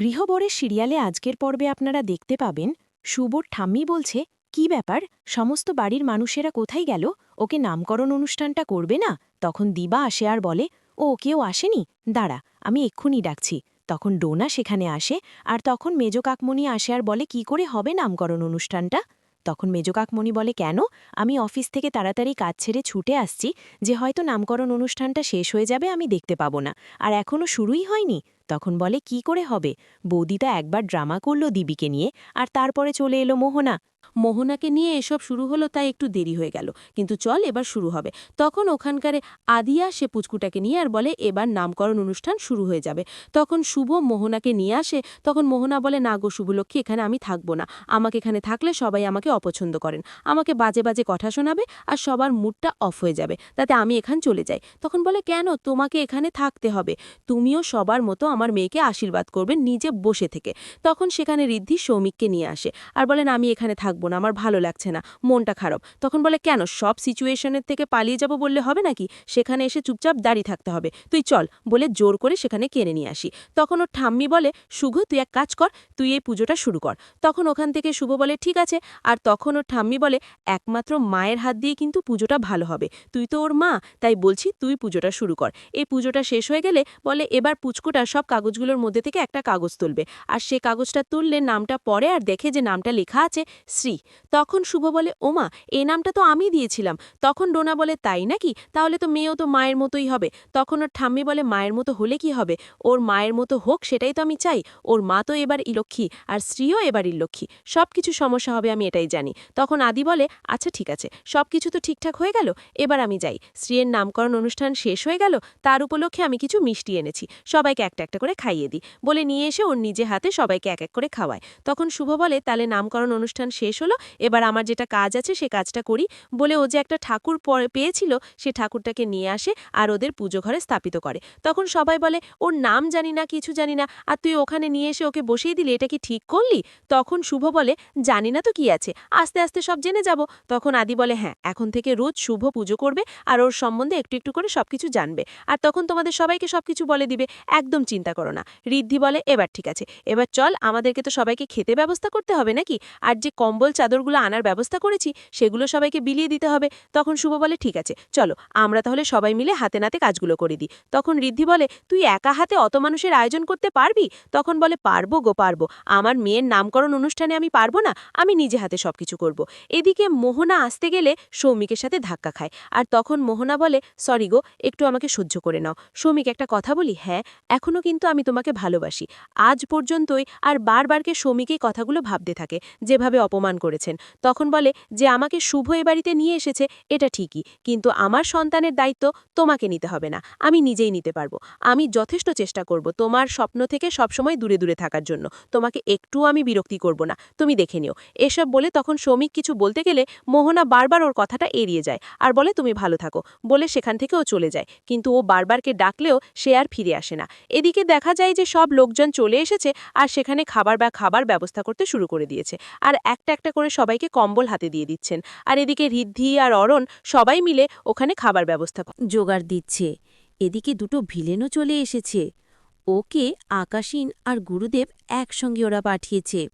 গৃহবরের সিরিয়ালে আজকের পর্বে আপনারা দেখতে পাবেন শুভর ঠাম্মি বলছে, কি ব্যাপার? সমস্ত বাড়ির মানুষেরা কোথায় গেল? ওকে নামকরণ অনুষ্ঠানটা করবে না? তখন দিবা আসে আর বলে, ও, কেউ আসেনি? দাঁড়া, আমি এক্ষুনি ডাকছি। তখন ডোনা সেখানে আসে, আর তখন মেজ কাকমণি আসে আর বলে, কি করে হবে নামকরণ অনুষ্ঠানটা? তখন মেজ কাকমণি বলে, কেন? আমি অফিস থেকে তাড়াতাড়ি কাজ ছেড়ে ছুটে আসছি, যে হয়তো নামকরণ অনুষ্ঠানটা শেষ হয়ে যাবে আমি দেখতে পাবো না। আর এখনও শুরুই হয়নি? তখন বলে, কি করে হবে? বৌদিতা একবার ড্রামা করল দিবিকে নিয়ে, আর তারপরে চলে এলো মোহনা। মোহনাকে নিয়ে এসব শুরু হলো তাই একটু দেরি হয়ে গেল। কিন্তু চল এবার শুরু হবে। তখন ওখানকারে আদিয়া সে পুচকুটাকে নিয়ে আর বলে, এবার নামকরণ অনুষ্ঠান শুরু হয়ে যাবে। তখন শুভ মোহনাকে নিয়ে আসে। তখন মোহনা বলে, না গো শুভলক্ষ্মী, এখানে আমি থাকব না। আমাকে এখানে থাকলে সবাই আমাকে অপছন্দ করেন। আমাকে বাজে বাজে কথা শোনাবে আর সবার মুডটা অফ হয়ে যাবে। তাতে আমি এখান চলে যাই। তখন বলে, কেন? তোমাকে এখানে থাকতে হবে। তুমিও সবার মতো আমার মেয়েকে আশীর্বাদ করবে নিজে বসে থেকে। তখন সেখানে ঋদ্ধি সৌমিককে নিয়ে আসে। আর বলেন, আমি এখানে থাকব না, আমার ভালো লাগছে না, মনটা খারাপ। তখন বলে, কেন? সব সিচুয়েশনের থেকে পালিয়ে যাব বললে হবে নাকি? সেখানে এসে চুপচাপ দাঁড়িয়ে থাকতে হবে। তুই চল। বলে জোর করে সেখানে কেনে নিয়ে আসি। তখন ওর ঠাম্মি বলে, শুভ, তুই এক কাজ কর, তুই এই পুজোটা শুরু কর। তখন ওখান থেকে শুভ বলে, ঠিক আছে। আর তখন ওর ঠাম্মি বলে, একমাত্র মায়ের হাত দিয়ে কিন্তু পুজোটা ভালো হবে। তুই তো ওর মা, তাই বলছি তুই পুজোটা শুরু কর। এই পুজোটা শেষ হয়ে গেলে বলে, এবার পুচকুটা সব কাগজগুলোর মধ্যে থেকে একটা কাগজ তুলবে। আর সে কাগজটা তুললে নামটা পড়ে আর দেখে যে নামটা লেখা আছে শ্রী। তখন শুভ বলে, ওমা এই নামটা তো আমি দিয়েছিলাম। তখন ডোনা বলে, তাই নাকি? তাহলে তো মেয়েও তো মায়ের মতোই হবে। তখন ওর ঠাম্মি বলে, মায়ের মতো হলে কি হবে? ওর মায়ের মতো হোক, সেটাই তো আমি চাই। ওর মা তো এবার ইলক্ষী আর স্ত্রীও এবার ইলক্ষী সব কিছু সমস্যা হবে, আমি এটাই জানি। তখন আদি বলে আচ্ছা ঠিক আছে। সব কিছু তো ঠিকঠাক হয়ে গেল, এবার আমি যাই। স্ত্রীর নামকরণ অনুষ্ঠান শেষ হয়ে গেল, তার উপলক্ষে আমি কিছু মিষ্টি এনেছি। সবাইকে একটা একটা করে খাইয়ে দিই। বলে নিয়ে এসে ওর নিজে হাতে সবাইকে এক এক করে খাওয়ায়। তখন শুভ বলে, তাহলে নামকরণ অনুষ্ঠান শেষ হলো, এবার আমার যেটা কাজ আছে সে কাজটা করি বলে ও যে একটা ঠাকুর পেয়েছিল সে ঠাকুরটাকে নিয়ে আসে আর ওদের পুজো ঘরে স্থাপিত করে। তখন সবাই বলে, ওর নাম জানি না, কিছু জানি না, আর তুই ওখানে নিয়ে এসে ওকে বসিয়ে দিলি, এটা কি ঠিক করলি? তখন শুভ বলে, জানি না তো কি আছে, আস্তে আস্তে সব জেনে যাব। তখন আদি বলে হ্যাঁ এখন থেকে রোজ শুভ পুজো করবে আর ওর সম্বন্ধে একটু একটু করে সবকিছু জানবে। আর তখন তোমাদের সবাইকে সবকিছু বলে দিবে, একদম চিন্তা করো না। ঋদ্ধি বলে, এবার ঠিক আছে, এবার চল, আমাদেরকে তো সবাইকে খেতে ব্যবস্থা করতে হবে নাকি? আর যে কম্বল চাদরগুলো আনার ব্যবস্থা করেছি, সেগুলো সবাইকে বিলিয়ে দিতে হবে। তখন শুভ বলে, ঠিক আছে, চলো, আমরা তাহলে সবাই মিলে হাতে নাতে কাজগুলো করে দিই। তখন ঋদ্ধি বলে, তুই একা হাতে অত মানুষের আয়োজন করতে পারবি? তখন বলে, পারব গো, পারব। আমার মেয়ের নামকরণ অনুষ্ঠানে আমি পারব না, আমি নিজে হাতে সবকিছু করব। এদিকে মোহনা আসতে গেলে সৌমিকের সাথে ধাক্কা খায়। আর তখন মোহনা বলে, সরি গো, একটু আমাকে সহ্য করে নাও। সৌমিক একটা কথা বলি হ্যাঁ এখনও কিন্তু আমি তোমাকে ভালোবাসি। আজ পর্যন্তই আর বারবারকে সৌমিকেই কথাগুলো ভাবতে থাকে, যেভাবে অপমান করেছেন। তখন বলে যে, আমাকে শুভ এ বাড়িতে নিয়ে এসেছে, এটা ঠিকই। কিন্তু আমার সন্তানের দায়িত্ব তোমাকে নিতে হবে না। আমি নিজেই নিতে পারব। আমি যথেষ্ট চেষ্টা করব তোমার স্বপ্ন থেকে সবসময় দূরে দূরে থাকার জন্য। তোমাকে একটু আমি বিরক্তি করব না। তুমি দেখে নিও। এসব বলে তখন শ্রমিক কিছু বলতে গেলে মোহনা বারবার ওর কথাটা এড়িয়ে যায়। আর বলে, তুমি ভালো থাকো। বলে সেখান থেকে ও চলে যায়। কিন্তু ও বারবারকে ডাকলেও সে আর ফিরে আসে না। এদিকে দেখা যায় যে, সব লোকজন চলে এসেছে আর সেখানে খাবার বা খাবার ব্যবস্থা করতে শুরু করে দিয়েছে। আর একটা করে সবাইকে কম্বল হাতে দিয়ে দিচ্ছেন। আর এদিকে ঋদ্ধি আর অরণ সবাই মিলে ওখানে খাবার ব্যবস্থা জোগাড় দিচ্ছে। এদিকে দুটো ভিলেনও চলে এসেছে। ওকে, আকাশিন আর গুরুদেব একসঙ্গে ওরা পাঠিয়েছে।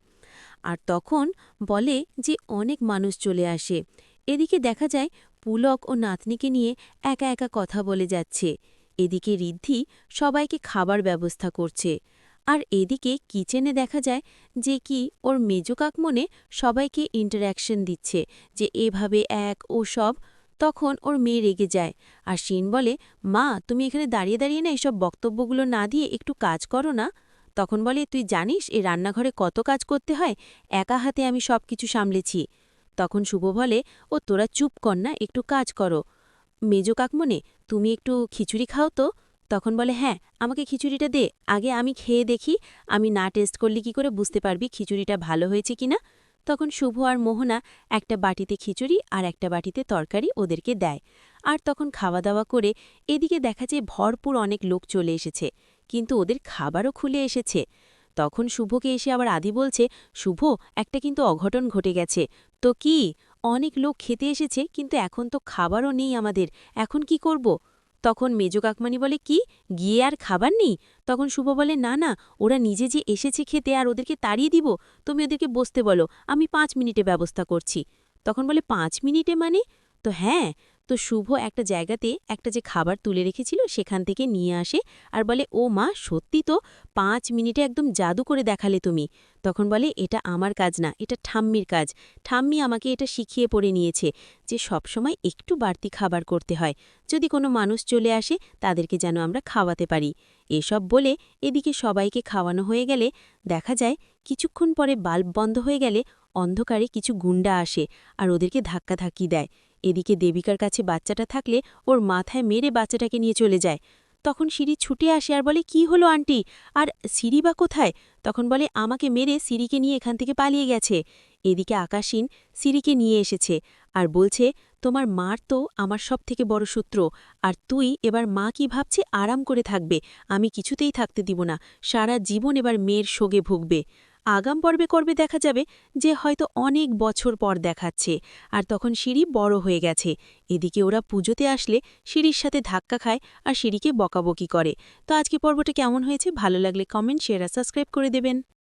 আর তখন বলে যে অনেক মানুষ চলে আসে। এদিকে দেখা যায় পুলক ও নাতনিকে নিয়ে একা একা কথা বলে যাচ্ছে। এদিকে ঋদ্ধি সবাইকে খাবার ব্যবস্থা করছে। আর এদিকে কিচেনে দেখা যায় যে কি ওর কাকমনে সবাইকে ইন্টারাকশন দিচ্ছে, যে এভাবে এক ও সব, তখন ওর মেয়ে রেগে যায়। আর শিন বলে, মা, তুমি এখানে দাঁড়িয়ে দাঁড়িয়ে না এসব বক্তব্যগুলো না দিয়ে একটু কাজ করো না? তখন বলে, তুই জানিস এ রান্নাঘরে কত কাজ করতে হয়? একা হাতে আমি সব কিছু সামলেছি। তখন শুভ বলে, ও, তোরা চুপ কর না, একটু কাজ করো। মেজ কাকমনে, তুমি একটু খিচুড়ি খাও তো। তখন বলে হ্যাঁ আমাকে খিচুড়িটা দে। আগে আমি খেয়ে দেখি, আমি না টেস্ট করলে কি করে বুঝতে পারবি খিচুড়িটা ভালো হয়েছে কিনা? তখন শুভ আর মোহনা একটা বাটিতে খিচুড়ি আর একটা বাটিতে তরকারি ওদেরকে দেয়। আর তখন খাওয়া দাওয়া করে এদিকে দেখা যায় ভরপুর অনেক লোক চলে এসেছে, কিন্তু ওদের খাবারও খুলে এসেছে। তখন শুভকে এসে আবার আদি বলছে, শুভ, একটা কিন্তু অঘটন ঘটে গেছে। তো কি? অনেক লোক খেতে এসেছে, কিন্তু এখন তো খাবারও নেই আমাদের। এখন কি করব? তখন মেজ কাকমানি বলে, কি? গিয়ে আর খাবার নেই? তখন শুভ বলে, না না, ওরা নিজে যে এসেছে খেতে আর ওদেরকে তাড়িয়ে দিব, তুমি ওদেরকে বসতে বলো, আমি পাঁচ মিনিটে ব্যবস্থা করছি। তখন বলে, পাঁচ মিনিটে মানে? তো হ্যাঁ তো শুভ একটা জায়গাতে একটা যে খাবার তুলে রেখেছিল সেখান থেকে নিয়ে আসে আর বলে, ও মা, সত্যি তো, পাঁচ মিনিটে একদম জাদু করে দেখালে তুমি। তখন বলে, এটা আমার কাজ না, এটা ঠাম্মির কাজ। ঠাম্মি আমাকে এটা শিখিয়ে পড়ে নিয়েছে যে সবসময় একটু বাড়তি খাবার করতে হয়। যদি কোনো মানুষ চলে আসে, তাদেরকে যেন আমরা খাওয়াতে পারি। এসব বলে এদিকে সবাইকে খাওয়ানো হয়ে গেলে দেখা যায় কিছুক্ষণ পরে বাল্ব বন্ধ হয়ে গেলে অন্ধকারে কিছু গুন্ডা আসে আর ওদেরকে ধাক্কাধাক্কি দেয়। এদিকে দেবিকার কাছে বাচ্চাটা থাকলে ওর মাথায় মেরে বাচ্চাটাকে নিয়ে চলে যায়। তখন সিঁড়ি ছুটে আসে আর বলে, কি হলো আন্টি? আর সিঁড়ি বা কোথায়? তখন বলে, আমাকে মেরে সিঁড়িকে নিয়ে এখান থেকে পালিয়ে গেছে। এদিকে আকাশিন সিঁড়িকে নিয়ে এসেছে আর বলছে, তোমার মার তো আমার সব থেকে বড় সূত্র আর তুই এবার মা কি ভাবছে আরাম করে থাকবে, আমি কিছুতেই থাকতে দিব না, সারা জীবন এবার মেয়ের শোগে ভুগবে। আগাম পর্বে করবে দেখা যাবে যে হয়তো অনেক বছর পর দেখাচ্ছে, আর তখন সিঁড়ি বড় হয়ে গেছে। এদিকে ওরা পুজোতে আসলে সিঁড়ির সাথে ধাক্কা খায় আর সিঁড়িকে বকাবকি করে। তো আজকে পর্বটা কেমন হয়েছে? ভালো লাগলে কমেন্ট শেয়ার আর সাবস্ক্রাইব করে দেবেন।